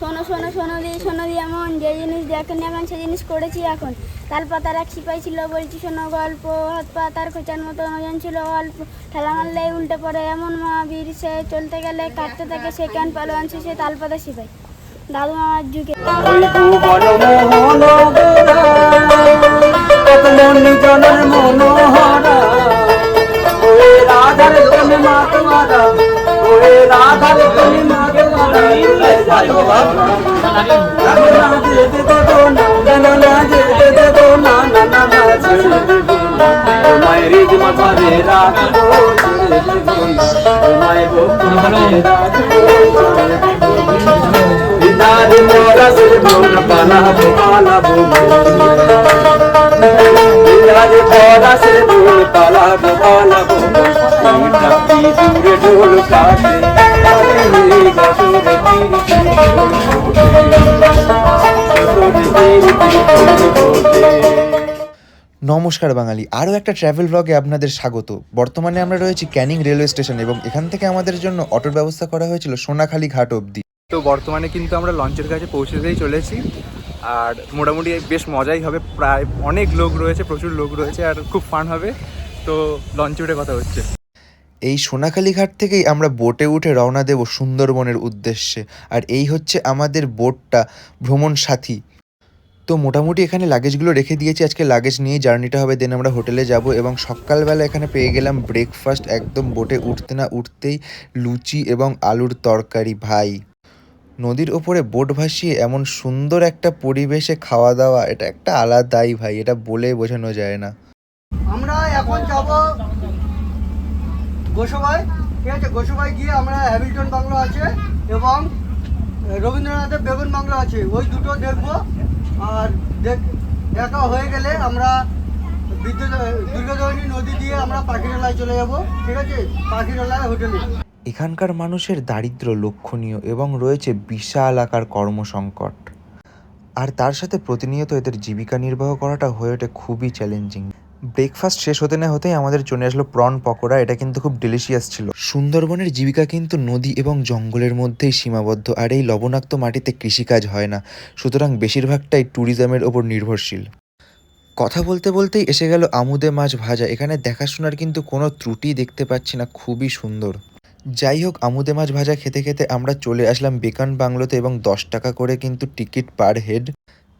শোনো শোনো শোনো দি শোনো দি, এমন যে জিনিস দেখেনি এখন সে জিনিস করেছি এখন। তাল পাতার এক সিপাই ছিল, বলছি, শোনো, গল্প, হাত পাতার খোঁচার মতো ওজন ছিল, অল্প। ঠেলা মারলে উল্টে পড়ে এমন মহাবীর, সে চলতে গেলে কাটতে থাকে, সে কেন পালোয়ান সে তাল পাতা সিপাই। দাদু মামার যুগে। রাধার তুমি মা রাধার তুমি মা তোমারা ভাই বাবা না যেতে দেবো না না না যেতে দেবো না না না নমস্কার বাঙালি। আরও একটা ট্রাভেল ব্লগে আপনাদের স্বাগত। বর্তমানে আমরা রয়েছি ক্যানিং রেলওয়ে স্টেশন এবং এখান থেকে আমাদের জন্য অটোর ব্যবস্থা করা হয়েছিল সোনাখালী ঘাট অবধি। তো বর্তমানে কিন্তু আমরা লঞ্চের কাছে পৌঁছেতেই চলেছি। আর মোটামুটি বেশ মজাই হবে। প্রায় অনেক লোক রয়েছে, প্রচুর লোক রয়েছে, আর খুব ফান হবে। তো লঞ্চে উঠে কথা হচ্ছে। এই সোনাখালী ঘাট থেকেই আমরা বোটে উঠে রওনা দেব সুন্দরবনের উদ্দেশ্যে। আর এই হচ্ছে আমাদের বোটটা, ভ্রমণ সাথী। তো মোটামুটি এখানে লাগেজগুলো রেখে দিয়েছি, আজকে লাগেজ নিয়ে জার্নিটা হবে দেন আমরা হোটেলে যাব এবং সকালবেলা এখানে পেয়ে গেলাম ব্রেকফাস্ট একদম বোটে উঠতে না উঠতেই লুচি এবং আলুর তরকারি, ভাই। নদীর ওপরে বোট ভাসিয়ে এমন সুন্দর একটা পরিবেশে খাওয়া দাওয়া এটা একটা আলাদাই ভাই, এটা বলে বোঝানো যায় না। আমরা এখন যাব গোসবাই, ঠিক আছে? গোসবাই গিয়ে আমরা হ্যামিল্টন বাংলো আছে এবং রবীন্দ্রনাথের বেগুন বাংলো আছে। ওই দুটো দেখব। আর দেখ- হয়ে গেলে আমরা বিদ্যুৎ দুর্গাধরণী নদী দিয়ে আমরা পাখিরালায় চলে যাব, ঠিক আছে? পাখিরালায় হোটেলে। এখানকার মানুষের দারিদ্র্য লক্ষণীয় এবং রয়েছে বিশাল আকার কর্মসংকট। আর তার সাথে প্রতিনিয়ত এদের জীবিকা নির্বাহ করাটা হয়ে ওঠে খুবই চ্যালেঞ্জিং ব্রেকফাস্ট শেষ হতে না হতেই আমাদের চলে আসলো প্রন পকোড়া, এটা কিন্তু খুব ডেলিশিয়াস ছিল। সুন্দরবনের জীবিকা কিন্তু নদী এবং জঙ্গলের মধ্যেই সীমাবদ্ধ, আর এই লবণাক্ত মাটিতে কৃষিকাজ হয় না। সুতরাং বেশিরভাগটাই ট্যুরিজমের ওপর নির্ভরশীল। কথা বলতে বলতেই এসে গেল আমুদে মাছ ভাজা, এখানে দেখাশোনার কিন্তু কোনো ত্রুটি দেখতে পাচ্ছি না, খুবই সুন্দর। যাই হোক, আমুদে মাছ ভাজা খেতে খেতে আমরা চলে আসলাম বেকান বাংলোতে এবং দশ টাকা করে কিন্তু টিকিট পার হেড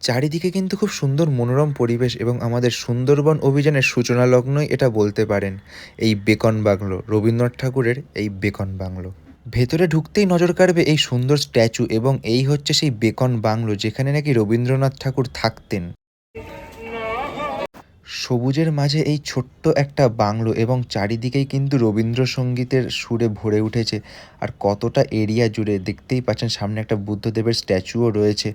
চারিদিকে কিন্তু খুব সুন্দর মনোরম পরিবেশ এবং আমাদের সুন্দরবন অভিযানের সূচনা লগ্নই এটা বলতে পারেন। এই বেকন বাংলো, রবীন্দ্রনাথ ঠাকুরের এই বেকন বাংলো। ভেতরে ঢুকতেই নজর কাড়বে এই সুন্দর স্ট্যাচু এবং এই হচ্ছে সেই বেকন বাংলো যেখানে নাকি রবীন্দ্রনাথ ঠাকুর থাকতেন। সবুজের মাঝে এই ছোট্ট একটা বাংলো এবং চারিদিকেই কিন্তু রবীন্দ্রসঙ্গীতের সুরে ভরে উঠেছে। আর কতটা এরিয়া জুড়ে দেখতেই পাচ্ছেন সামনে একটা বুদ্ধদেবের স্ট্যাচুও রয়েছে।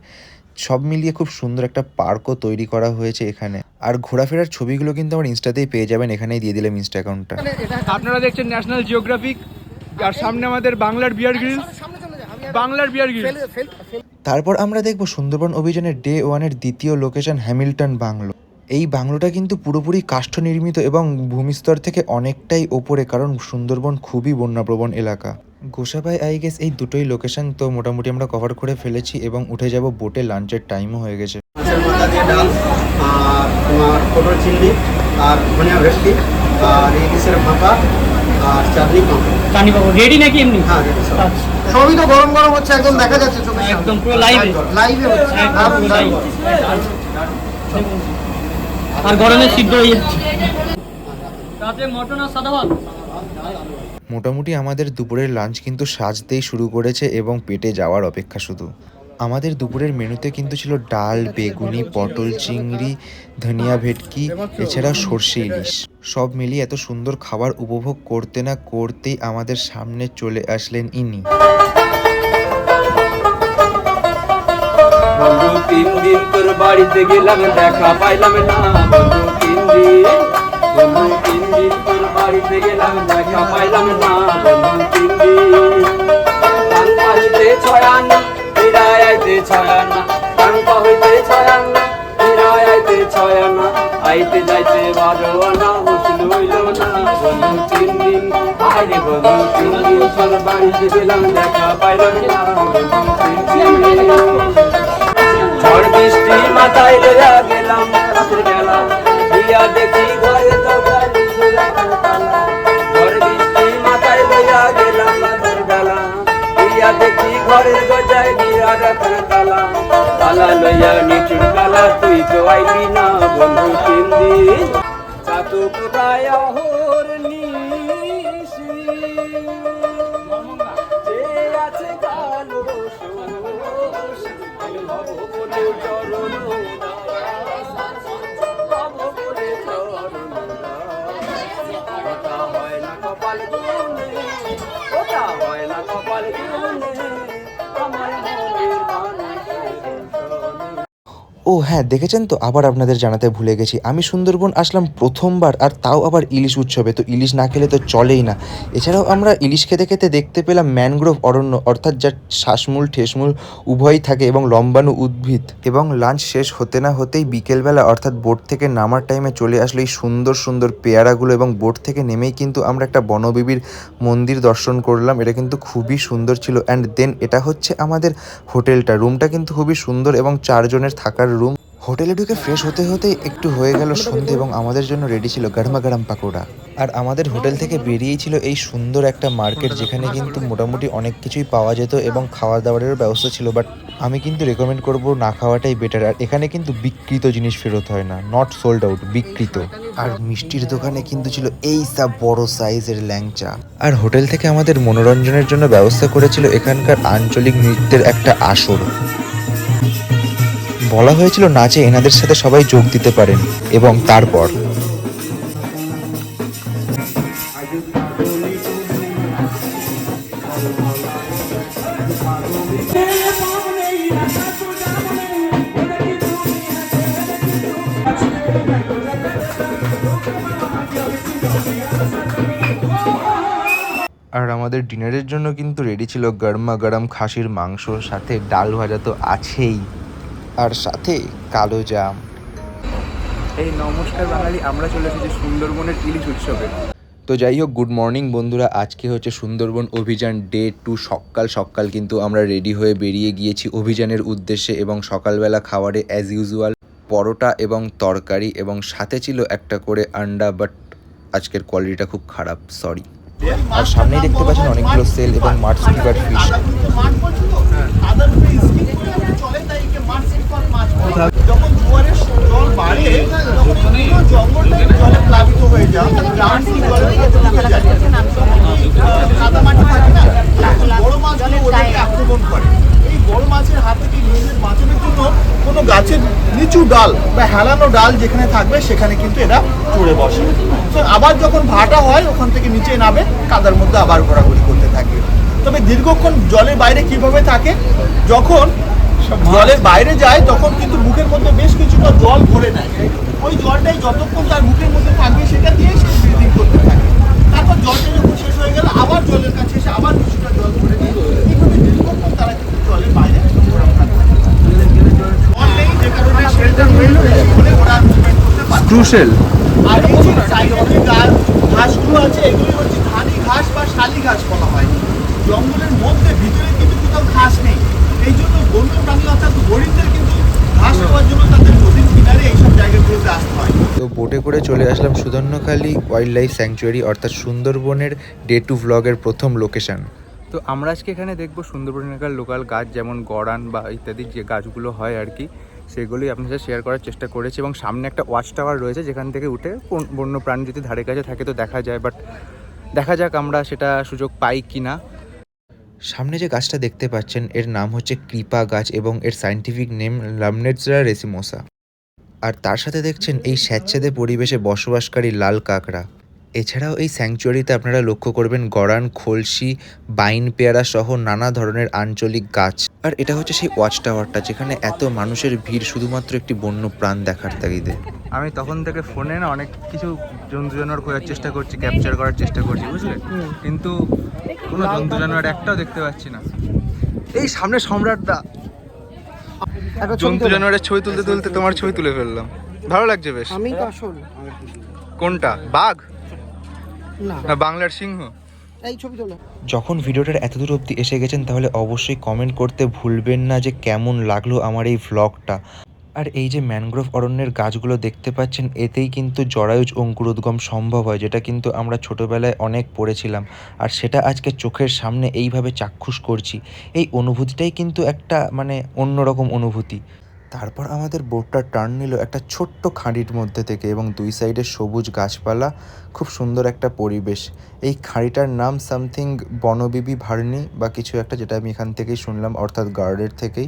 সব মিলিয়ে খুব সুন্দর একটা পার্কও তৈরি করা হয়েছে এখানে। আর ঘোরাফেরার ছবিগুলো কিন্তু আমার ইনস্টাতেই পেয়ে যাবেন এখানেই দিয়ে দিলাম ইনস্টা অ্যাকাউন্টটা আপনারা দেখছেন ন্যাশনাল জিওগ্রাফিক আর সামনে আমাদের বাংলার বিয়ার গ্রিলস বাংলার বিয়ার গ্রিলস তারপর আমরা দেখব সুন্দরবন অভিযানের ডে ওয়ানের দ্বিতীয় লোকেশন হ্যামিল্টন বাংলো এই বাংলোটা কিন্তু পুরোপুরি কাষ্ঠ নির্মিত এবং ভূমিস্তর থেকে অনেকটাই ওপরে কারণ সুন্দরবন খুবই বন্যাপ্রবণ এলাকা। গোসাবাই আই গেস এই দুটোই লোকেশন তো মোটামুটি আমরা কভার করে ফেলেছি এবং উঠে যাব বোটে লাঞ্চের টাইমও হয়ে গেছে। মাছের মাথা দিয়ে ডাল আর তোমার পটল চিংড়ি আর ধনিয়া ভেটকি আর ইলিশের ভাপা আর চাটনি পাঁপড়। চানি বাবু রেডি নাকি এমনি? হ্যাঁ রেডি আচ্ছা, সবই তো গরম গরম হচ্ছে একদম দেখা যাচ্ছে চোখের একদম পুরো লাইভে লাইভে হচ্ছে। দারুণ, দারুণ। মোটামুটি আমাদের দুপুরের লাঞ্চ কিন্তু সাজতেই শুরু করেছে এবং পেটে যাওয়ার অপেক্ষা শুধু। আমাদের দুপুরের মেনুতে কিন্তু ছিল ডাল, বেগুনি, পটল, চিংড়ি, ধনিয়া ভেটকি, এছাড়া সর্ষে ইলিশ। সব মিলিয়ে এত সুন্দর খাবার উপভোগ করতে না করতেই আমাদের সামনে চলে আসলেন ইনি। তিন দিন তোর বাড়িতে গেলাম, দেখা পাইলাম না। তিন দিন তিন দিন তোর বাড়িতে গেলাম, দেখা পাইলাম না। তিন দিন টাঙ্কা হইতে ছয়ানা হীরায় আইতে ছয়ানা টাঙ্কা হইতে ছয়ানা আইতে যাইতে বারো আনা হুসল হইল না। তিন দিন আইরে রে বন্ধু, তিন দিন চল বাড়িতে গেলাম, দেখা পাইলাম না। বৃষ্টি মাথায় লইয়া গেলাম, রাতের বেলা। দিয়া দেখি ঘরে তো গাড়ি ঘোড়া তালা। ঝড় বৃষ্টি মাথায় লইয়া গেলাম, রাতের বেলা। দিয়া দেখি ঘরের গজায় বিরাট একটা তালা। তালা লইয়া নিচুর কালা তুই তো আইলি না বন্ধু, তিন দিন। ও হ্যাঁ দেখেছেন তো? আবার আপনাদের জানাতে ভুলে গেছি। আমি সুন্দরবন আসলাম প্রথমবার আর তাও আবার ইলিশ উৎসবে। তো ইলিশ না খেলে তো চলেই না। এছাড়াও আমরা ইলিশ খেতে খেতে দেখতে পেলাম ম্যানগ্রোভ অরণ্য, অর্থাৎ যার শ্বাসমূল, ঠেসমূল উভয়ই থাকে এবং লম্বানু উদ্ভিদ। এবং লাঞ্চ শেষ হতে না হতেই বিকেলবেলা, অর্থাৎ বোট থেকে নামার টাইমে চলে আসলো এই সুন্দর সুন্দর পেয়ারাগুলো এবং বোট থেকে নেমেই কিন্তু আমরা একটা বনবিবির মন্দির দর্শন করলাম। এটা কিন্তু খুবই সুন্দর ছিল। অ্যান্ড দেন এটা হচ্ছে আমাদের হোটেলটা। রুমটা কিন্তু খুবই সুন্দর এবং চারজনের থাকার রুম হোটেলে ঢুকে ফ্রেশ হতে হতে একটু হয়ে গেল সন্ধে এবং আমাদের জন্য রেডি ছিল গরমা গরম পাকোড়া। আর আমাদের হোটেল থেকে বেরিয়েই ছিল এই সুন্দর একটা মার্কেট যেখানে কিন্তু মোটামুটি অনেক কিছুই পাওয়া যেত এবং খাওয়া দাওয়ারের ব্যবস্থা ছিল বাট আমি কিন্তু রেকমেন্ড করব না খাওয়াটাই বেটার আর এখানে কিন্তু বিকৃত জিনিস ফেরত হয় না নট সোল্ড আউট বিকৃত আর মিষ্টির দোকানে কিন্তু ছিল এই সব বড় সাইজের ল্যাংচা। আর হোটেল থেকে আমাদের মনোরঞ্জনের জন্য ব্যবস্থা করেছিল এখানকার আঞ্চলিক নৃত্যের একটা আসর। বলা হয়েছিল নাচে এনাদের সাথে সবাই যোগ দিতে পারেন এবং তারপর। আর আমাদের ডিনারের জন্য কিন্তু রেডি ছিল গরমা গরম খাসির মাংস, সাথে ডাল ভাজা তো আছেই। আর সাথে কালো জাম। এই নমস্কার বাঙালি আমরা চলে এসেছি সুন্দরবনের ইলিশ উৎসবে। তো যাই হোক গুড মর্নিং বন্ধুরা আজকে হচ্ছে সুন্দরবন অভিযান ডে টু সকাল সকাল কিন্তু আমরা রেডি হয়ে বেরিয়ে গিয়েছি অভিযানের উদ্দেশ্যে এবং সকালবেলা খাবারে অ্যাজ ইউজুয়াল পরোটা এবং তরকারি এবং সাথে ছিল একটা করে আন্ডা বাট আজকের কোয়ালিটিটা খুব খারাপ সরি আর সামনেই দেখতে পাচ্ছেন অনেকগুলো সেল এবং মাঠ স্কিপার ফিশ যখন জোয়ারের জল বাড়ে তখন পুরো জঙ্গলটা জলে প্লাবিত হয়ে যায়। গ্রাউন্ড জলে প্লাবিত হয়ে যায় কাদা মাটি থাকে না তখন বড় মাছগুলো ওদেরকে আক্রমণ করে। এই বড় মাছের হাত থেকে নিজেদের বাঁচানোর জন্য কোনো গাছের নিচু ডাল বা হেলানো ডাল যেখানে থাকবে সেখানে কিন্তু এরা চড়ে বসে। তো আবার যখন ভাটা হয় ওখান থেকে নিচে নামে কাদার মধ্যে আবার ঘোরাঘুরি করতে থাকে। তবে দীর্ঘক্ষণ জলের বাইরে কীভাবে থাকে? যখন জলের বাইরে যায় তখন কিন্তু মুখের মধ্যে বেশ কিছুটা জল ভরে নেয়। ওই জলটাই যতক্ষণ তার মুখের মধ্যে থাকবে সেটা দিয়ে সে ব্রিদিং করতে থাকে। তারপর জলটা যখন শেষ হয়ে গেল আবার জলের কাছে এসে আবার কিছুটা জল ভরে নিয়ে এইভাবে দীর্ঘক্ষণ তারা কিন্তু জলের বাইরে। ক্রুশেল আর এই যে সাইডে গাছ ঘাসগুলো আছে এগুলি হচ্ছে ধানি ঘাস বা শালি ঘাস বলা হয়। জঙ্গলের মধ্যে ভিতরে কিন্তু কোথাও ঘাস নেই এই জন্য বন্য প্রাণী অর্থাৎ হরিণদের কিন্তু ঘাস খাওয়ার জন্য তাদের নদীর কিনারে এইসব জায়গাগুলোতে আসতে হয় তো বোটে করে চলে আসলাম সুধন্যখালী ওয়াইল্ড লাইফ স্যাংচুয়ারি অর্থাৎ সুন্দরবনের ডে টু ভ্লগের প্রথম লোকেশন তো আমরা আজকে এখানে দেখব সুন্দরবনের লোকাল গাছ যেমন গড়ান বা ইত্যাদি যে গাছগুলো হয় আর কি সেগুলোই আপনার সাথে শেয়ার করার চেষ্টা করেছি এবং সামনে একটা ওয়াচ টাওয়ার রয়েছে যেখান থেকে উঠে কোন বন্য প্রাণী যদি ধারে কাছে থাকে তো দেখা যায় বাট দেখা যাক আমরা সেটা সুযোগ পাই কি না সামনে যে গাছটা দেখতে পাচ্ছেন, এর নাম হচ্ছে কৃপা গাছ এবং এর সাইন্টিফিক নেম লামনেটসরা রেসিমোসা। আর তার সাথে দেখছেন এই স্যাচ্ছেদে পরিবেশে বসবাসকারী লাল কাঁকড়া। এছাড়াও এই স্যাংচুয়ারিতে আপনারা লক্ষ্য করবেন গড়ান খলসি বাইন পেয়ারা সহ নানা ধরনের আঞ্চলিক গাছ। আর এটা হচ্ছে সেই ওয়াচ টাওয়ারটা যেখানে এত মানুষের ভিড় শুধুমাত্র একটি বন্য প্রাণ দেখার তাগিদে। আমি তখন থেকে ফোনে না অনেক কিছু জন্তু জানোয়ার খোঁজার চেষ্টা করছি ক্যাপচার করার চেষ্টা করছি বুঝলে? কিন্তু কোনো জন্তু জানোয়ার একটাও দেখতে পাচ্ছি না। এই সামনে সম্রাটদা। জন্তু জানোয়ারের ছবি তুলতে তুলতে তোমার ছবি তুলে ফেললাম। ভালো লাগছে বেশ। আমি আসল। কোনটা? বাঘ? না। বাংলার সিংহ। এই ছবি তোলো। যখন ভিডিওটার এতদূর অবধি এসে গেছেন তাহলে অবশ্যই কমেন্ট করতে ভুলবেন না যে কেমন লাগল আমার এই ভ্লগটা আর এই যে ম্যানগ্রোভ অরণ্যের গাছগুলো দেখতে পাচ্ছেন এতেই কিন্তু জরায়ুজ অঙ্কুরোদ্গম সম্ভব হয় যেটা কিন্তু আমরা ছোটোবেলায় অনেক পড়েছিলাম। আর সেটা আজকে চোখের সামনে এইভাবে চাক্ষুষ করছি। এই অনুভূতিটাই কিন্তু একটা মানে অন্যরকম অনুভূতি। তারপর আমাদের বোটটা টার্ন নিল একটা ছোট্ট খাঁড়ির মধ্যে থেকে এবং দুই সাইডে সবুজ গাছপালা, খুব সুন্দর একটা পরিবেশ। এই খাঁড়িটার নাম সামথিং বনবিবি ভার্নি বা কিছু একটা যেটা আমি এখান থেকেই শুনলাম, অর্থাৎ গার্ডের থেকেই।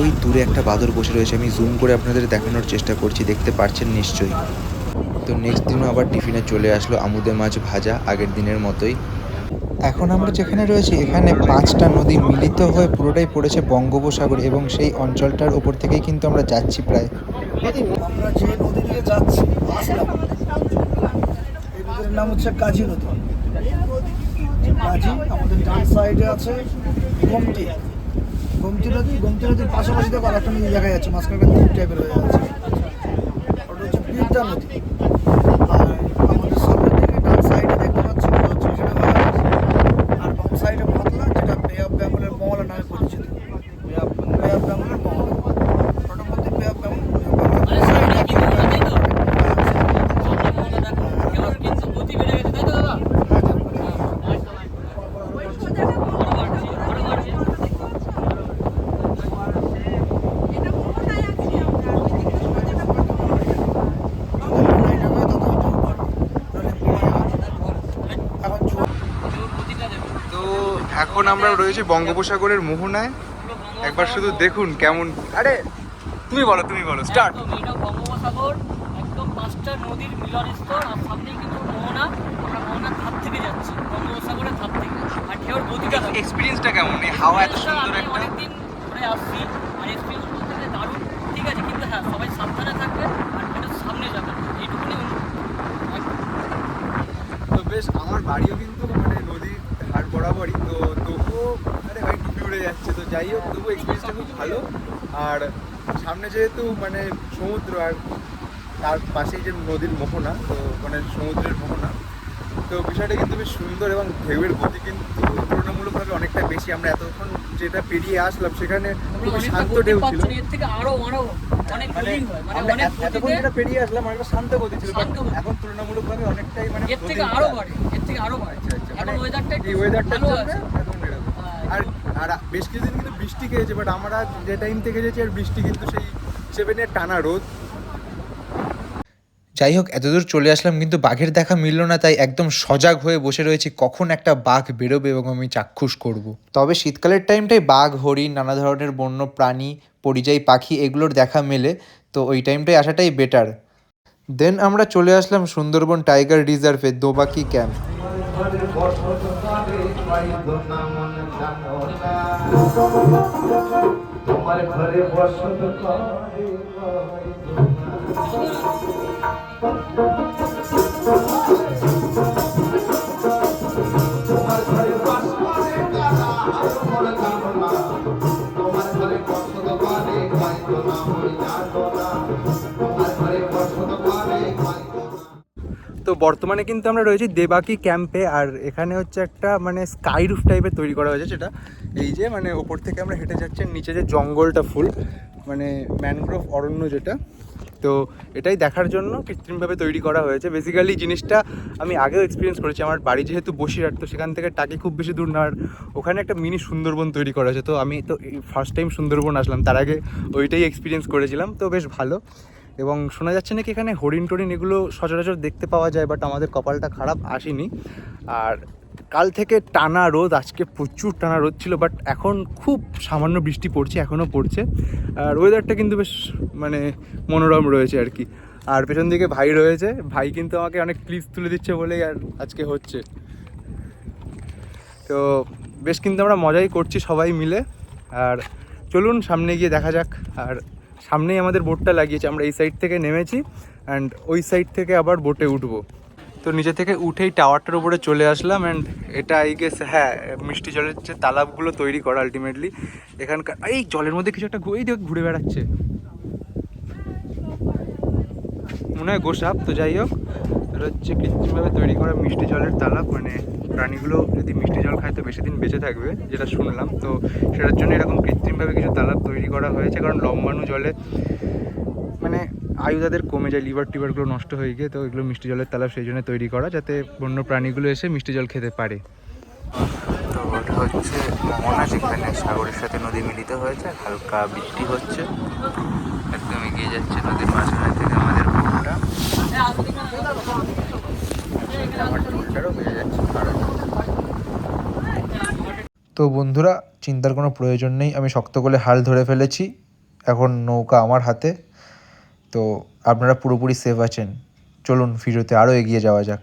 ওই দূরে একটা বাদর বসে রয়েছে, আমি জুম করে আপনাদের দেখানোর চেষ্টা করছি, দেখতে পারছেন নিশ্চয়ই। তো নেক্সট দিনও আবার টিফিনে চলে আসলো আমুদে মাছ ভাজা, আগের দিনের মতোই। এখন আমরা যেখানে রয়েছি, এখানে পাঁচটা নদী মিলিত হয়ে পুরোটাই পড়েছে বঙ্গোপসাগর এবং সেই অঞ্চলটার ওপর থেকেই কিন্তু আমরা যাচ্ছি প্রায়। আমরা যে নদী দিয়ে যাচ্ছি নদীর নাম হচ্ছে কাজী নদী। কাজী আমাদের ডান সাইডে আছে গোমতি। গোমতি নদী, গোমতি নদীর পাশাপাশি দেখো আর একটা নদী দেখা যাচ্ছে মাঝখানে টাইপের হয়ে যাচ্ছে ওটা হচ্ছে নদী আর আমাদের সামনের দিকে ডান সাইডে দেখতে পাচ্ছি ওটা হচ্ছে সেটা মহারাজ। আর বাম সাইডে পাতলা যেটা বে অফ বেঙ্গলের মহলা নামে পরিচিত বে অফ বে অফ বেঙ্গলের মহলা ওটার মধ্যে বে অফ বেঙ্গল আরে সাইডে কি মনে তাই তো সামনে মনে দেখো এবার কিন্তু গতি বেড়ে গেছে তাই তো দাদা এখন জোয়ার গতিটা দেখো তো এখন আমরা রয়েছি বঙ্গোপসাগরের মোহনায়। একবার শুধু দেখুন কেমন আরে তুমি বলো তুমি বলো স্টার্ট এটা বঙ্গোপসাগর একদম পাঁচটা নদীর মিলনস্থল আর সামনেই কিন্তু মোহনা। ওটা মোহনার ধার থেকে যাচ্ছে বঙ্গোপসাগরের ধার থেকে। আর ঢেউর গতিটা। এক্সপিরিয়েন্সটা কেমন? এই হাওয়া এত সুন্দর একটা অনেকদিন ধরে আসছি আর এক্সপিরিয়েন্স বলতে গেলে দারুণ। ঠিক আছে কিন্তু হ্যাঁ সবাই সাবধানে থাকবে আর একটু সামনে যাবে। এইটুকুনি তো বেশ আমার বাড়িও কিন্তু বরাবরই তো তবুও আরে ভাই ডুবে উড়ে যাচ্ছে। তো যাই হোক তবু এক্সপিরিয়েন্সটা খুব ভালো। আর সামনে যেহেতু মানে সমুদ্র আর তার পাশেই যে নদীর মোহনা তো মানে সমুদ্রের মোহনা তো বিষয়টা কিন্তু বেশ সুন্দর এবং ঢেউয়ের গতি কিন্তু তুলনামূলকভাবে অনেকটা বেশি। আমরা এতক্ষণ যেটা পেরিয়ে আসলাম সেখানে খুবই শান্ত ঢেউ ছিল। থেকে আরও আরও অনেক মানে হয় মানে আমরা অনেক এতক্ষণ যেটা পেরিয়ে আসলাম অনেকটা শান্ত গতি ছিল। এখন তুলনামূলকভাবে অনেকটাই মানে এর থেকে আরও বাড়ে এর থেকে আরও বাড়ে আচ্ছা, আচ্ছা। এখন মানে ওয়েদারটা এই এখন আর আর বেশ কিছুদিন কিন্তু বৃষ্টি খেয়েছে বাট আমরা যে টাইম থেকে গেছি আর বৃষ্টি কিন্তু সেই সেভেনের টানা রোদ যাই হোক এতদূর চলে আসলাম কিন্তু বাঘের দেখা মিলল না তাই একদম সজাগ হয়ে বসে রয়েছি কখন একটা বাঘ বেরোবে এবং আমি চাক্ষুষ করব। তবে শীতকালের টাইমটাই বাঘ হরিণ নানা ধরনের বন্য প্রাণী পরিযায়ী পাখি এগুলোর দেখা মেলে তো ওই টাইমটাই আসাটাই বেটার দেন আমরা চলে আসলাম সুন্দরবন টাইগার রিজার্ভে দোবাকি ক্যাম্প তোমার ঘরে বসত তো বর্তমানে কিন্তু আমরা রয়েছি দেবাকি ক্যাম্পে, আর এখানে হচ্ছে একটা মানে স্কাই রুফ টাইপের তৈরি করা হয়েছে যেটা এই যে মানে ওপর থেকে আমরা হেঁটে যাচ্ছি নিচে যে জঙ্গলটা ফুল মানে ম্যানগ্রোভ অরণ্য যেটা তো এটাই দেখার জন্য কৃত্রিমভাবে তৈরি করা হয়েছে। বেসিক্যালি জিনিসটা আমি আগেও এক্সপিরিয়েন্স করেছি। আমার বাড়ি যেহেতু বসিরহাট, তো সেখান থেকে টাকি খুব বেশি দূর না। আর ওখানে একটা মিনি সুন্দরবন তৈরি করা হয়েছে। তো আমি তো ফার্স্ট টাইম সুন্দরবন আসলাম। তার আগে ওইটাই এক্সপিরিয়েন্স করেছিলাম। তো বেশ ভালো। এবং শোনা যাচ্ছে নাকি এখানে হরিণ টরিণ এগুলো সচরাচর দেখতে পাওয়া যায় বাট আমাদের কপালটা খারাপ আসেনি। আর কাল থেকে টানা রোদ, আজকে প্রচুর টানা রোদ ছিল বাট এখন খুব সামান্য বৃষ্টি পড়ছে, এখনও পড়ছে। আর ওয়েদারটা কিন্তু বেশ মানে মনোরম রয়েছে আর কি। আর পেছন দিকে ভাই রয়েছে, ভাই কিন্তু আমাকে অনেক ক্লিপস তুলে দিচ্ছে বলেই আর আজকে হচ্ছে। তো বেশ কিন্তু আমরা মজাই করছি সবাই মিলে। আর চলুন সামনে গিয়ে দেখা যাক। আর সামনেই আমাদের বোটটা লাগিয়েছে, আমরা এই সাইড থেকে নেমেছি অ্যান্ড ওই সাইড থেকে আবার বোটে উঠবো। তো নিচে থেকে উঠেই টাওয়ারটার উপরে চলে আসলাম অ্যান্ড এটা আই গেস হ্যাঁ মিষ্টি জলের যে তালাবগুলো তৈরি করা আলটিমেটলি এখানকার, এই জলের মধ্যে কিছু একটা এই দেখ, ঘুরে বেড়াচ্ছে। মনে হয় গোসাপ, তো যাই হোক, এটা হচ্ছে কৃত্রিমভাবে তৈরি করা মিষ্টি জলের তালাব মানে প্রাণীগুলো যদি মিষ্টি জল খায় তো বেশি দিন বেঁচে থাকবে, যেটা শুনলাম। তো সেটার জন্য এরকম কৃত্রিমভাবে কিছু তালাব তৈরি করা হয়েছে, কারণ লম্বাণু জলে মানে আয়ু তাদের কমে যায় লিভার টিভারগুলো নষ্ট হয়ে গিয়ে তো এগুলো মিষ্টি জলের তালাব সেই জন্য তৈরি করা যাতে বন্য প্রাণীগুলো এসে মিষ্টি জল খেতে পারে। তো ওটা হচ্ছে মোহনা যেখানে সাগরের সাথে নদী মিলিত হয়েছে হালকা বৃষ্টি হচ্ছে। একদম এগিয়ে যাচ্ছে নদীর মাঝখানে থেকে আমাদের বোটটা আমার টুলটারও বেড়ে যাচ্ছে কারণ তো বন্ধুরা চিন্তার কোনো প্রয়োজন নেই আমি শক্ত করে হাল ধরে ফেলেছি। এখন নৌকা আমার হাতে। তো আপনারা পুরোপুরি সেফ আছেন। চলুন ভিডিওতে আরও এগিয়ে যাওয়া যাক।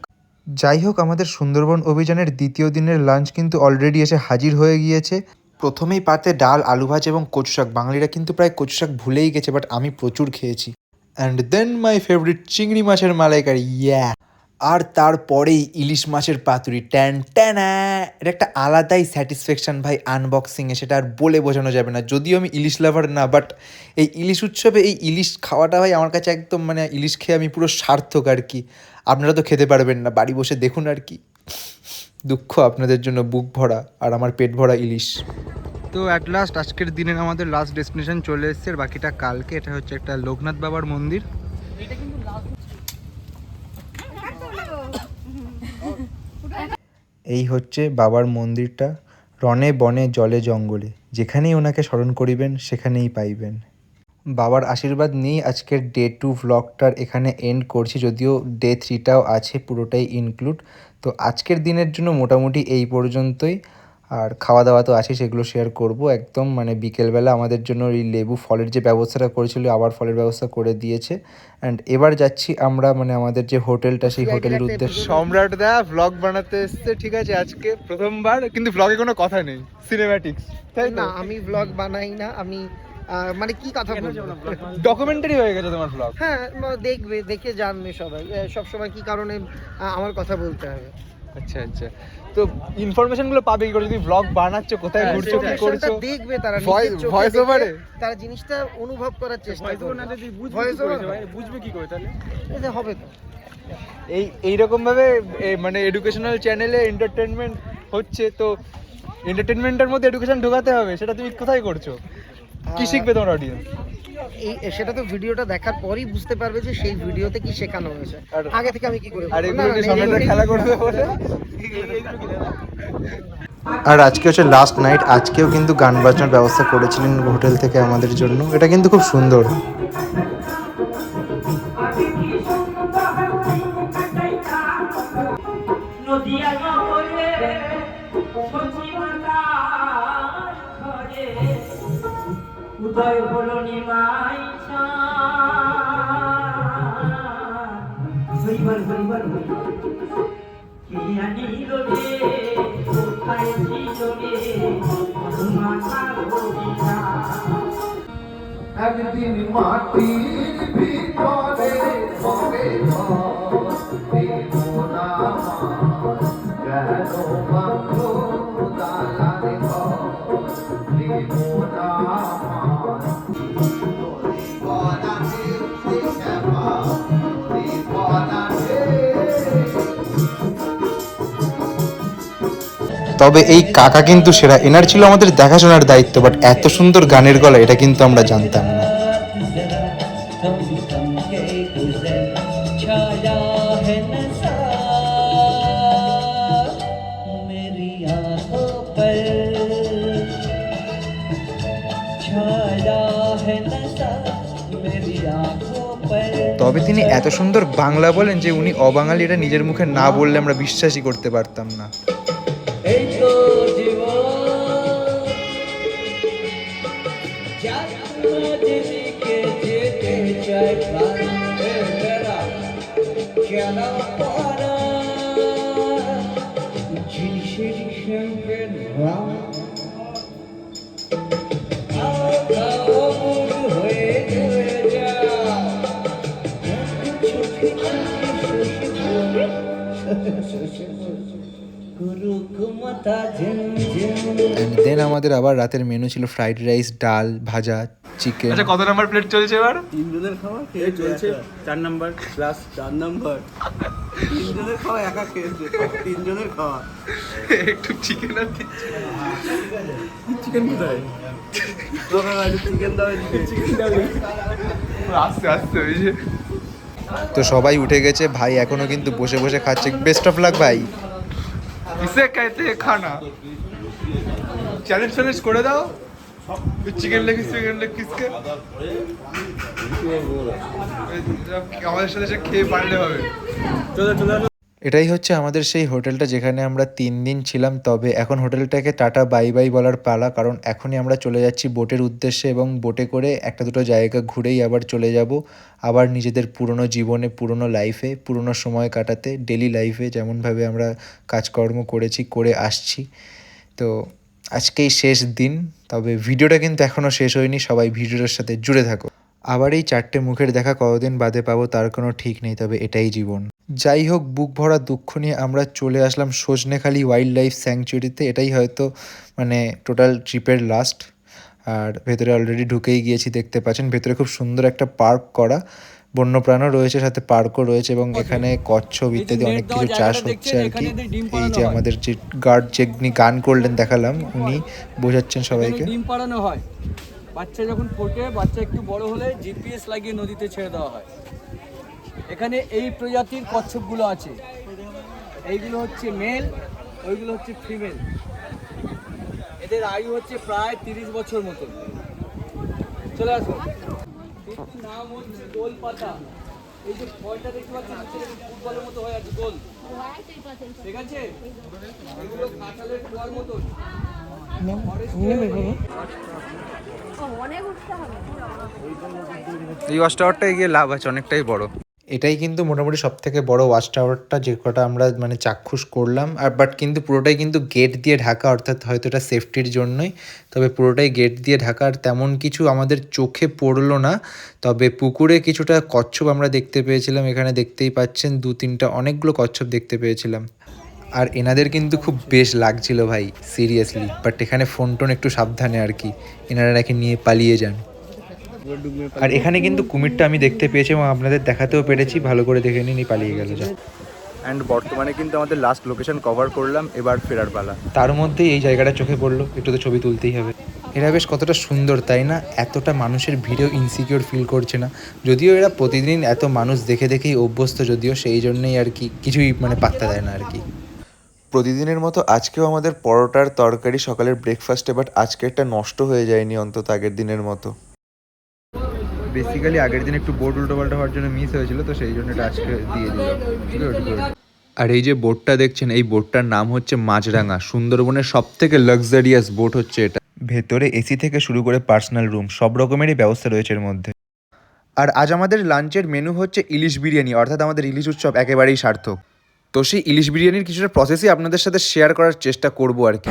যাই হোক, আমাদের সুন্দরবন অভিযানের দ্বিতীয় দিনের লাঞ্চ কিন্তু অলরেডি এসে হাজির হয়ে গিয়েছে। প্রথমেই পাতে ডাল, আলু ভাজ এবং কচু শাক। বাঙালিরা কিন্তু প্রায় কচু শাক ভুলেই গেছে বাট আমি প্রচুর খেয়েছি। অ্যান্ড দেন মাই ফেভারিট চিংড়ি মাছের মালাইকারি ইয়া আর তারপরেই ইলিশ মাছের পাতুরি ট্যান ট্যানা। এটা একটা আলাদাই স্যাটিসফ্যাকশন ভাই আনবক্সিংয়ে সেটা আর বলে বোঝানো যাবে না। যদিও আমি ইলিশ লাভার না বাট এই ইলিশ উৎসবে এই ইলিশ খাওয়াটা ভাই আমার কাছে একদম মানে ইলিশ খেয়ে আমি পুরো সার্থক আর কি। আপনারা তো খেতে পারবেন না বাড়ি বসে দেখুন আর কি। দুঃখ আপনাদের জন্য বুক ভরা আর আমার পেট ভরা ইলিশ। তো অ্যাট লাস্ট আজকের দিনের আমাদের লাস্ট ডেস্টিনেশন চলে এসেছে আর বাকিটা কালকে। এটা হচ্ছে একটা লোকনাথ বাবার মন্দির। এই হচ্ছে বাবার মন্দিরটা রনে বনে জলে জঙ্গলে। যেখানেই ওনাকে স্মরণ করিবেন, সেখানেই পাইবেন। বাবার আশীর্বাদ নিয়েই আজকের ডে টু ভ্লগটার এখানে এন্ড করছি, যদিও ডে থ্রিটাও আছে, পুরোটাই ইনক্লুড তো আজকের দিনের জন্য মোটামুটি এই পর্যন্তই। আর খাওয়া দাওয়া তো আছে সেগুলো শেয়ার করব। একদম মানে বিকেলবেলা আমাদের জন্য এই লেবু ফলের যে ব্যবস্থাটা করেছিল আবার ফলের ব্যবস্থা করে দিয়েছে। অ্যান্ড এবার যাচ্ছি আমরা মানে আমাদের যে হোটেলটা সেই হোটেলের উদ্দেশ্যে। সম্রাট দা ভ্লগ বানাতে এসছে ঠিক আছে আজকে প্রথমবার কিন্তু ব্লগে কোনো কথা নেই সিনেম্যাটিক্স তাই না আমি ব্লগ বানাই না আমি মানে কি কথা বলব? ডকুমেন্টারি হয়ে গেছে তোমার ভ্লগ হ্যাঁ দেখবে দেখে জানবে সবাই সব সময় কি কারণে আমার কথা বলতে হবে। আচ্ছা আচ্ছা। তো ইনফরমেশনগুলো পাবে কি করে? যদি ভ্লগ বানাচ্ছো কোথায় হ্যাঁ, ঘুরছো কি করছ? দেখবে তারা দেখে over-এ? তারা জিনিসটা অনুভব করার চেষ্টা করবে। ভয়েস ওভার বুঝবে কি করে তাহলে? এতে হবে তো। এই এইরকম ভাবে এ, মানে এডুকেশনাল চ্যানেলে এন্টারটেনমেন্ট হচ্ছে তো এন্টারটেনমেন্টের মধ্যে এডুকেশন ঢোকাতে হবে সেটা তুমি কোথায় করছ? কি শিখবে তোমার অডিয়েন্স এই সেটা তো ভিডিওটা দেখার পরেই বুঝতে পারবে যে সেই ভিডিওতে কি শেখানো হয়েছে। আর- আগে থেকে আমি কি করে এই- খেলা করবে আর আজকে হচ্ছে লাস্ট নাইট আজকেও কিন্তু গান বাজনার ব্যবস্থা করেছিলেন হোটেল থেকে আমাদের জন্য। এটা কিন্তু খুব সুন্দর। উদয় হলো নিমাই হরিবল হরিবল, কে আনিল রে কোথায় ছিল রে? মধুমাখা ভরিয়া একদিন মাটির ভিতরে হবে তবে এই কাকা কিন্তু সেরা। এনার ছিল আমাদের দেখাশোনার দায়িত্ব বাট এত সুন্দর গানের গলা, এটা কিন্তু আমরা জানতাম না। তবে তিনি এত সুন্দর বাংলা বলেন যে উনি অবাঙালি এটা নিজের মুখে না বললে আমরা বিশ্বাসই করতে পারতাম না। দেন আমাদের আবার রাতের মেনু ছিল ফ্রাইড রাইস ডাল ভাজা চিকেন আচ্ছা কত নাম্বার প্লেট চলছে এবার? তিনজনের খাওয়া খেয়ে চলছে। চার নাম্বার প্লাস চার নাম্বার তিনজনের খাওয়া একা খেয়েছে। তিনজনের খাওয়া একটু চিকেন আর চিকেন কোথায়? চিকেন দাও চিকেন দাও। আস্তে আস্তে ওই যে। তো সবাই উঠে গেছে। ভাই এখনও কিন্তু বসে বসে খাচ্ছে। বেস্ট অফ লাক ভাই। কিসে কাইতে খানা চ্যালেঞ্জ চ্যালেঞ্জ করে দাও চিকেন লেগ চিকেন লেগ কিসকে আমাদের সাথে খেয়ে পারলে হবে চলে চলে এটাই হচ্ছে আমাদের সেই হোটেলটা যেখানে আমরা তিন দিন ছিলাম, তবে এখন হোটেলটাকে টাটা, বাই বাই বলার পালা। কারণ এখনই আমরা চলে যাচ্ছি বোটের উদ্দেশ্যে এবং বোটে করে একটা দুটো জায়গা ঘুরেই আবার চলে যাব। আবার নিজেদের পুরনো জীবনে, পুরনো লাইফে পুরনো সময় কাটাতে ডেলি লাইফে যেমনভাবে আমরা কাজকর্ম করেছি, করে আসছি। তো আজকেই শেষ দিন, তবে ভিডিওটা কিন্তু এখনও শেষ হয়নি। সবাই ভিডিওটার সাথে জুড়ে থাকো। আবার এই চারটে মুখের দেখা কতদিন বাদে পাবো তার কোনো ঠিক নেই তবে এটাই জীবন। যাই হোক বুক ভরা দুঃখ নিয়ে আমরা চলে আসলাম সজনেখালি ওয়াইল্ড লাইফ স্যাংচুয়ারিতে এটাই হয়তো মানে টোটাল ট্রিপের লাস্ট আর ভেতরে অলরেডি ঢুকেই গিয়েছি দেখতে পাচ্ছেন। ভেতরে খুব সুন্দর একটা পার্ক করা। বন্যপ্রাণও রয়েছে সাথে পার্কও রয়েছে এবং এখানে কচ্ছপ ইত্যাদি অনেক কিছু চাষ হচ্ছে আর কি। এই যে আমাদের যে গার্ড যেমনি গান করলেন দেখালাম উনি বোঝাচ্ছেন সবাইকে। এখানে ডিম পাড়ানো হয়। বাচ্চা যখন ফোটে বাচ্চা একটু বড় হলে জিপিএস লাগিয়ে নদীতে ছেড়ে দেওয়া হয়। এখানে এই প্রজাতির কচ্ছপগুলো আছে। এইগুলো হচ্ছে মেল ওইগুলো হচ্ছে ফিমেল এদের আয়ু হচ্ছে প্রায় তিরিশ বছর মতো। চলে আসো। নাম হচ্ছে গোল পাতা। এই যে ফলটা দেখতে পাচ্ছেন ফুটবলের মতো হয়ে আছে গোল। ঠিক আছে? এগুলো কাঁঠালের কুয়ার মতন এই ওয়াচ টাওয়ারটায় গিয়ে লাভ আছে, অনেকটাই বড়। এটাই কিন্তু মোটামুটি সব থেকে বড় ওয়াচ টাওয়ারটা যে কটা আমরা মানে চাক্ষুষ করলাম। আর বাট কিন্তু পুরোটাই কিন্তু গেট দিয়ে ঢাকা, অর্থাৎ হয়তো এটা সেফটির জন্যই। তবে পুরোটাই গেট দিয়ে ঢাকা, আর তেমন কিছু আমাদের চোখে পড়ল না। তবে পুকুরে কিছুটা কচ্ছপ আমরা দেখতে পেয়েছিলাম। এখানে দেখতেই পাচ্ছেন দু তিনটা অনেকগুলো কচ্ছপ দেখতে পেয়েছিলাম। আর এনাদের কিন্তু খুব বেশ লাগছিল ভাই সিরিয়াসলি বাট এখানে ফোন টোন একটু সাবধানে আর কি। এনারা নাকি নিয়ে পালিয়ে যান। আর এখানে কিন্তু কুমিরটা আমি দেখতে পেয়েছি এবং আপনাদের দেখাতেও পেরেছি। ভালো করে দেখে নিন পালিয়ে গেল যা অ্যান্ড বর্তমানে কিন্তু আমাদের লাস্ট লোকেশন কভার করলাম এবার ফেরার পালা। তার মধ্যেই এই জায়গাটা চোখে পড়ল একটু তো ছবি তুলতেই হবে। এরা বেশ কতটা সুন্দর তাই না? এতটা মানুষের ভিড়েও ইনসিকিউর ফিল করছে না। যদিও এরা প্রতিদিন এত মানুষ দেখে দেখেই অভ্যস্ত যদিও সেই জন্যই আর কি কিছুই মানে পাত্তা দেয় না আর কি। প্রতিদিনের মতো আজকেও আমাদের পরোটার তরকারি সকালের ব্রেকফাস্টে বাট আজকে একটা নষ্ট হয়ে যায়নি অন্তত আগের দিনের মতো। বেসিক্যালি আগের দিন একটু বোর্ড উল্টো পাল্টা হওয়ার জন্য মিস হয়েছিল তো সেই জন্য এটা আজকে দিয়ে গুড আর এই যে বোটটা দেখছেন এই বোটটার নাম হচ্ছে মাছরাঙা। সুন্দরবনের সব থেকে লাক্সারিয়াস বোট হচ্ছে এটা। ভেতরে এসি থেকে শুরু করে পার্সোনাল রুম সব রকমেরই ব্যবস্থা রয়েছে এর মধ্যে। আর আজ আমাদের লাঞ্চের মেনু হচ্ছে ইলিশ বিরিয়ানি অর্থাৎ আমাদের ইলিশ উৎসব একেবারেই সার্থক। তো সেই ইলিশ বিরিয়ানির কিছুটা প্রসেসই আপনাদের সাথে শেয়ার করার চেষ্টা করব আর কি।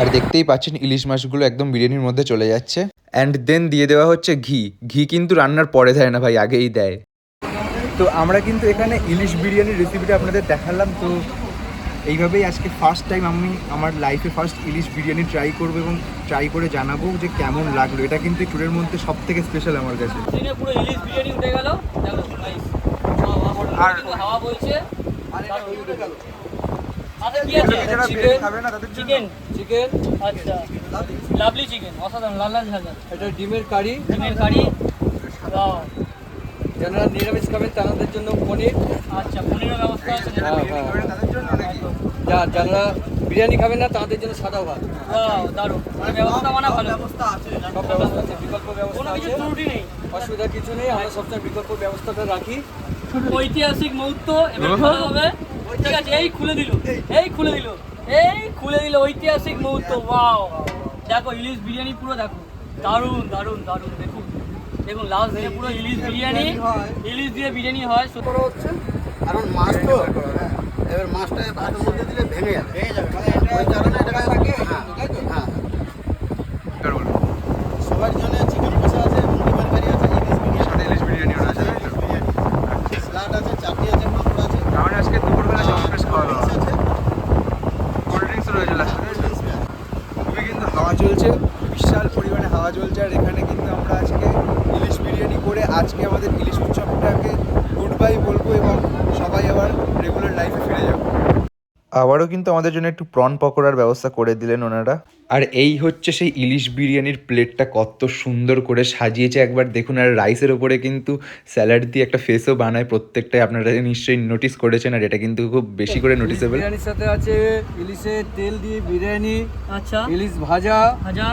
আর দেখতেই পাচ্ছেন ইলিশ মাছগুলো একদম বিরিয়ানির মধ্যে চলে যাচ্ছে। অ্যান্ড দেন দিয়ে দেওয়া হচ্ছে ঘি। ঘি কিন্তু রান্নার পরে দেয় না ভাই আগেই দেয়। তো আমরা কিন্তু এখানে ইলিশ বিরিয়ানির রেসিপিটা আপনাদের দেখালাম তো এইভাবেই আজকে ফার্স্ট টাইম আমি আমার লাইফে ফার্স্ট ইলিশ বিরিয়ানি ট্রাই করব এবং ট্রাই করে জানাব যে কেমন লাগল। এটা কিন্তু ট্যুরের মধ্যে সব থেকে স্পেশাল আমার কাছে। পুরো ইলিশ বিরিয়ানি উঠে গেল। আর হাওয়া বইছে আচ্ছা আচ্ছা। লাভলি। চিকেন অসাধারণ লাল লাল ঝাল এটা ডিমের কারি। ডিমের কারি। যারা নিরামিষ খাবেন তাদের জন্য পনির। আচ্ছা পনিরের ব্যবস্থা আছে হ্যাঁ হ্যাঁ। তাদের জন্য যা যারা বিরিয়ানি খাবেন না তাদের জন্য সাদা ভাত। মানে ব্যবস্থা মানে সব ব্যবস্থা আছে বিকল্প ব্যবস্থা আছে। অসুবিধা কিছু নেই আমরা সবসময় বিকল্প ব্যবস্থাটা রাখি। ঐতিহাসিক মুহূর্ত এবার খোলা হবে। ঠিক আছে এই খুলে দিল এই খুলে দিল এই খুলে দিল ঐতিহাসিক মুহূর্ত ওয়াও। দেখো ইলিশ বিরিয়ানি পুরো দেখো। দারুণ দারুণ দারুণ দেখুন দেখুন লাস্ট দিনে পুরো ইলিশ বিরিয়ানি, ইলিশ দিয়ে বিরিয়ানি হয়, সত্যি। হচ্ছে। কারণ মাছ তো এবার মাছটা ভাতের মধ্যে দিলে ভেঙে যাবে ভেঙে যাবে ওই কারণে এটাকে হ্যাঁ হ্যাঁ সবার জন্য চিকেন কষা আছে এবং ডিমের কারি চাটনি আছে পাঁপড় আছে আমার আজকে দুপুরবেলা জম্পেস খাওয়া দাওয়া আছে কোল্ড ড্রিঙ্কস রয়েছে লাস্টে কোল্ড ড্রিঙ্কস আছে। খুবই কিন্তু হাওয়া চলছে বিশাল পরিমাণে হাওয়া চলছে আর এখানে কিন্তু আমরা আজকে ইলিশ বিরিয়ানি করে আজকে আমাদের ইলিশ উৎসবটাকে গুড বাই বলব এবং সবাই আবার রেগুলার লাইফে ফিরে যাব আবারও কিন্তু আমাদের জন্য একটু প্রন পকোড়ার ব্যবস্থা করে দিলেন ওনারা। আর এই হচ্ছে সেই ইলিশ বিরিয়ানির প্লেটটা কত সুন্দর করে সাজিয়েছে। একবার দেখুন আর রাইসের ওপরে কিন্তু স্যালাড দিয়ে একটা ফেসও বানায় প্রত্যেকটাই। আপনারা নিশ্চয়ই নোটিস করেছেন আর এটা কিন্তু খুব বেশি করে নোটিসেবল বিরিয়ানির সাথে আছে ইলিশের তেল দিয়ে বিরিয়ানি আচ্ছা। ইলিশ ভাজা ভাজা।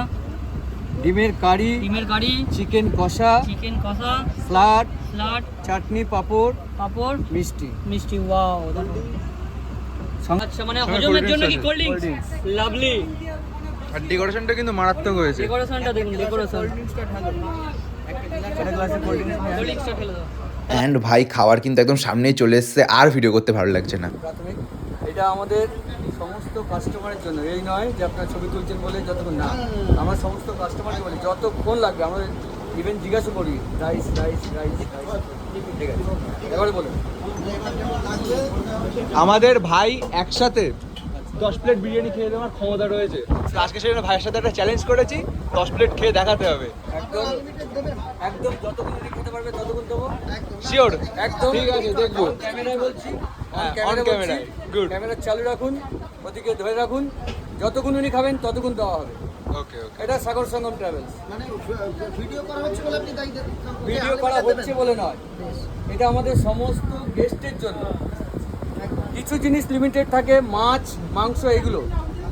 ডিমের কারি ডিমের কারি। চিকেন কষা চিকেন কষা। Salad salad. চাটনি পাঁপড় পাঁপড়। মিষ্টি। মিষ্টি ওয়াও আচ্ছা মানে হজমের জন্য কি কোল্ড ড্রিঙ্কস লাভলি আর ডেকোরেশনটা কিন্তু মারাত্মক হয়েছে। ডেকোরেশনটা দেখুন ডেকোরেশন অ্যান্ড ভাই খাবার কিন্তু একদম সামনেই চলে এসছে। আর ভিডিও করতে ভালো লাগছে না। এটা আমাদের সমস্ত কাস্টমারের জন্য। এই নয় যে আপনার ছবি তুলছেন বলে যতক্ষণ না। আমার সমস্ত কাস্টমারকে বলি যতক্ষণ লাগবে আমরা ইভেন জিজ্ঞাসা করি রাইস রাইস রাইস রাইস ঠিক আছে। এবারে বলুন। আমাদের ভাই একসাথে দশ প্লেট বিরিয়ানি খেয়ে দেওয়ার ক্ষমতা রয়েছে। আজকে সেই জন্য ভাইয়ের সাথে একটা চ্যালেঞ্জ করেছি দশ প্লেট খেয়ে দেখাতে হবে। একদম একদম যতক্ষণ খেতে পারবে ততক্ষণ দেবো। শিওর একদম ঠিক আছে দেখব। ক্যামেরায় বলছি হ্যাঁ, camera on camera, good. Camera চালু রাখুন ওদিকে ধরে রাখুন যতক্ষণ উনি খাবেন ততক্ষণ দেওয়া হবে। ওকে ওকে এটা সাগর সঙ্গম ট্রাভেলস মানে ভিডিও করা হচ্ছে বলে আপনি তাই ভিডিও করা হচ্ছে বলে নয়। এটা আমাদের সমস্ত গেস্টের জন্য। কিছু জিনিস লিমিটেড থাকে মাছ মাংস এগুলো।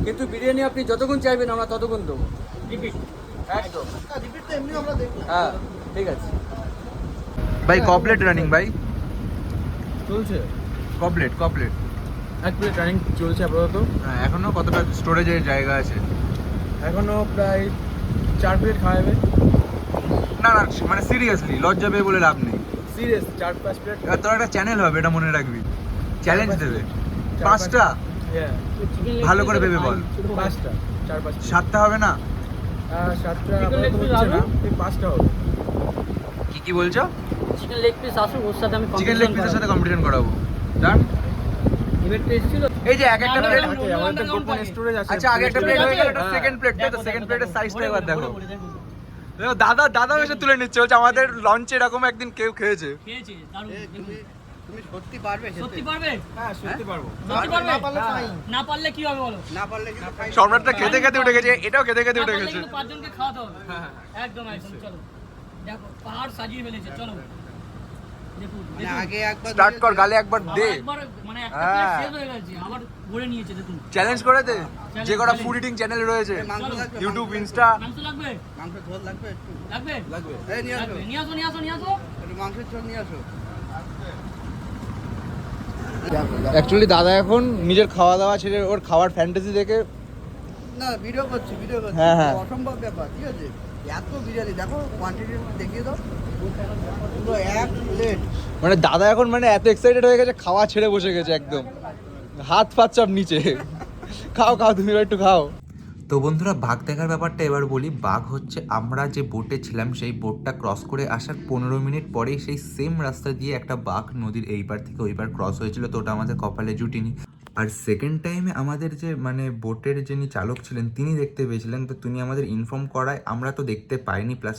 কিন্তু বিরিয়ানি আপনি যতক্ষণ চাইবেন আমরা ততক্ষণ দেবো। রিপিট একদম। রিপিট তো এমনি আমরা দেখব। হ্যাঁ ঠিক আছে। ভাই কপলেট রানিং ভাই। চলছে। কপলেট কপলেট এক প্লেট রানিং চলছে আপাতত। হ্যাঁ এখনও কতটা স্টোরেজের জায়গা আছে? এখনও প্রায় চার প্লেট খাওয়াবে। না না মানে সিরিয়াসলি লজ্জা পেয়ে বলে লাভ নেই। সিরিয়াস চার পাঁচ প্লেট আর তোর একটা চ্যানেল হবে এটা মনে রাখবি। চ্যালেঞ্জ দেবে। পাঁচটা? হ্যাঁ ভালো করে ভেবে বল। পাঁচটা চার পাঁচ সাতটা হবে না? সাতটা পাঁচটা হবে। কি কি বলছো? চিকেন লেগ পিস আসুক ওর সাথে আমি চিকেন লেগ পিসের সাথে কম্পিটিশন করাবো। ডান এই যে এক একটা প্লেট আমাদের গোপন স্টোরেজ আছে আচ্ছা আগে একটা প্লেট হয়ে গেল এটা সেকেন্ড প্লেট তো সেকেন্ড প্লেটের সাইজটা দেখো দাদা দাদা এসে তুলে নিচ্ছে বলছে আমাদের লঞ্চে এরকম একদিন কেউ খেয়েছে। খেয়েছি তুমি সত্যি পারবে সত্যি পারবে? হ্যাঁ সত্যি পারব। সত্যি পারবে? না পারলে fine। না পারলে কি হবে বলো? না পারলে কিন্তু সম্রাটটা খেতে খেতে উঠে গেছে এটাও খেতে খেতে উঠে গেছে। পাঁচজনকে খাওয়াতে হবে। একদম একদম চলো। দেখো পাহাড় সাজিয়ে ফেলেছে চলো দেখুন মানে দেখুন। আগে একবার স্টার্ট কর গালে একবার দে। একবার মানে একটা। প্লেট শেষ গেছে আবার ভরে নিয়েছে দেখুন। চ্যালেঞ্জ করে দে। যে কটা ফুড ইটিং চ্যানেল রয়েছে। ইউটিউব ইনস্টা অ্যাকচুয়ালি দাদা এখন নিজের খাওয়া দাওয়া ছেড়ে ওর খাওয়ার ফ্যান্টাসি দেখে না ভিডিও করছি ভিডিও করছি। হ্যাঁ, হ্যাঁ। অসম্ভব ব্যাপার ঠিক আছে? এত বিরিয়ানি দেখো কোয়ান্টিটি দেখিয়ে দাও। পুরো এক প্লেট মানে দাদা এখন মানে এত এক্সাইটেড হয়ে গেছে খাওয়া ছেড়ে বসে গেছে একদম। হাত ফাত সব নিচে। খাও খাও তুমি একটু খাও। তো বন্ধুরা বাঘ দেখার ব্যাপারটা এবার বলি। বাঘ হচ্ছে আমরা যে বোটে ছিলাম সেই বোটটা ক্রস করে আসার পনেরো মিনিট পরেই সেই সেম রাস্তা দিয়ে একটা বাঘ নদীর এই পার থেকে ওই পার ক্রস হয়েছিল তো ওটা আমাদের কপালে জুটিনি। আর সেকেন্ড টাইমে আমাদের যে মানে বোটের যিনি চালক ছিলেন, তিনি দেখতে পেয়েছিলেন তো তিনি আমাদের ইনফর্ম করায় আমরা তো দেখতে পাইনি। প্লাস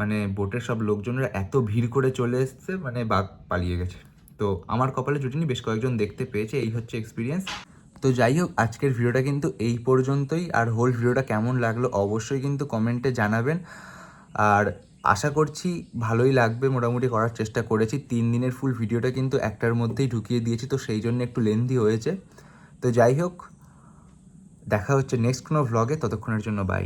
মানে বোটের সব লোকজনরা এত ভিড় করে চলে এসছে মানে বাঘ পালিয়ে গেছে। তো আমার কপালে জুটিনি বেশ কয়েকজন দেখতে পেয়েছে, এই হচ্ছে এক্সপিরিয়েন্স তো যাই হোক, আজকের ভিডিওটা কিন্তু এই পর্যন্তই। আর হোল ভিডিওটা কেমন লাগল অবশ্যই কিন্তু কমেন্টে জানাবেন। আর আশা করছি ভালোই লাগবে, মোটামুটি করার চেষ্টা করেছি। তিন দিনের ফুল ভিডিওটা কিন্তু একটার মধ্যেই ঢুকিয়ে দিয়েছি, তো সেই জন্য একটু লেন্দি হয়েছে। তো যাই হোক, দেখা হচ্ছে নেক্সট কোনো ভ্লগে ততক্ষণের জন্য বাই